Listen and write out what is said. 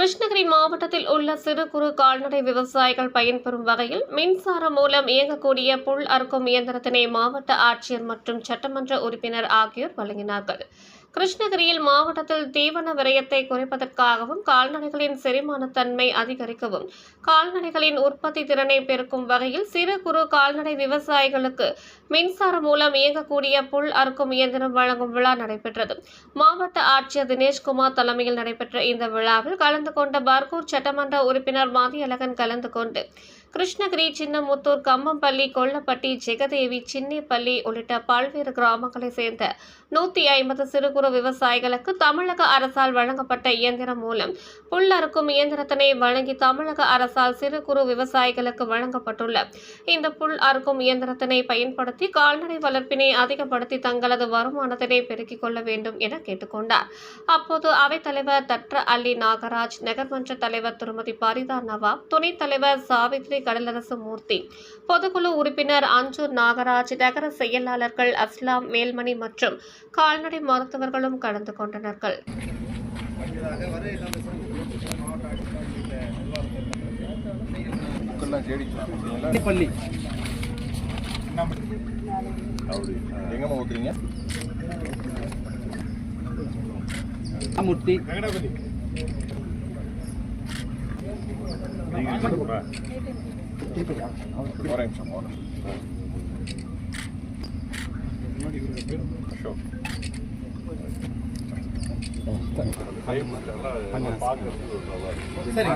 கிருஷ்ணகிரி மாவட்டத்தில் உள்ள சிறு குறு கால்நடை விவசாயிகள் பயன்பெறும் வகையில் மின்சாரம் மூலம் இயங்கக்கூடிய புல் அறுக்கும் இயந்திரத்தினை மாவட்ட ஆட்சியர் மற்றும் சட்டமன்ற உறுப்பினர் ஆகியோர் வழங்கினார்கள். கிருஷ்ணகிரியில் மாவட்டத்தில் தீவன விரயத்தை குறைப்பதற்காகவும் கால்நடைகளின் செரிமானத்தன்மை அதிகரிக்கவும் கால்நடைகளின் உற்பத்தி திறனை பெருக்கும் வகையில் சிறு குறு கால்நடை விவசாயிகளுக்கு மின்சாரம் மூலம் இயங்கக்கூடிய புல் அறுக்கும் இயந்திரம் வழங்கும் விழா நடைபெற்றது. மாவட்ட ஆட்சியர் தினேஷ்குமார் தலைமையில் நடைபெற்ற இந்த விழாவில் கலந்து கொண்ட பர்கூர் சட்டமன்ற உறுப்பினர் மதியழகன் கலந்து கொண்டு கிருஷ்ணகிரி சின்னமுத்தூர் கம்மம்பள்ளி கொல்லப்பட்டி ஜெகதேவி சின்னிப்பள்ளி உள்ளிட்ட பல்வேறு கிராமங்களைச் சேர்ந்த நூற்றி ஐம்பது சிறு குறு விவசாயிகளுக்கு தமிழக அரசால் வழங்கப்பட்ட இயந்திரம் மூலம் புல் அறுக்கும் இயந்திரத்தினை வழங்கி தமிழக அரசால் சிறு குறு விவசாயிகளுக்கு வழங்கப்பட்டுள்ள இந்த புல் அறுக்கும் இயந்திரத்தினை பயன்படுத்தி கால்நடை வளர்ப்பினை அதிகப்படுத்தி தங்களது வருமானத்தினை பெருக்கிக் கொள்ள வேண்டும் என கேட்டுக்கொண்டார். அப்போது அவைத்தலைவர் தற்ற அலி நாகராஜ் நகர்மன்ற தலைவர் திருமதி பரிதா நவாப் துணைத் தலைவர் சாவித்ரி கடலரசு மூர்த்தி பொதுக்குழு உறுப்பினர் அஞ்சூர் நாகராஜ் நகர செயலாளர்கள் அஸ்லாம் மேல்மணி மற்றும் கால்நடை மருத்துவர்களும் கலந்து கொண்டனர்கள். பள்ளி அப்படி எங்கம்மா ஊத்துறீங்க? மூர்த்தி ஒரு நிமிஷம் ஒரு சரி.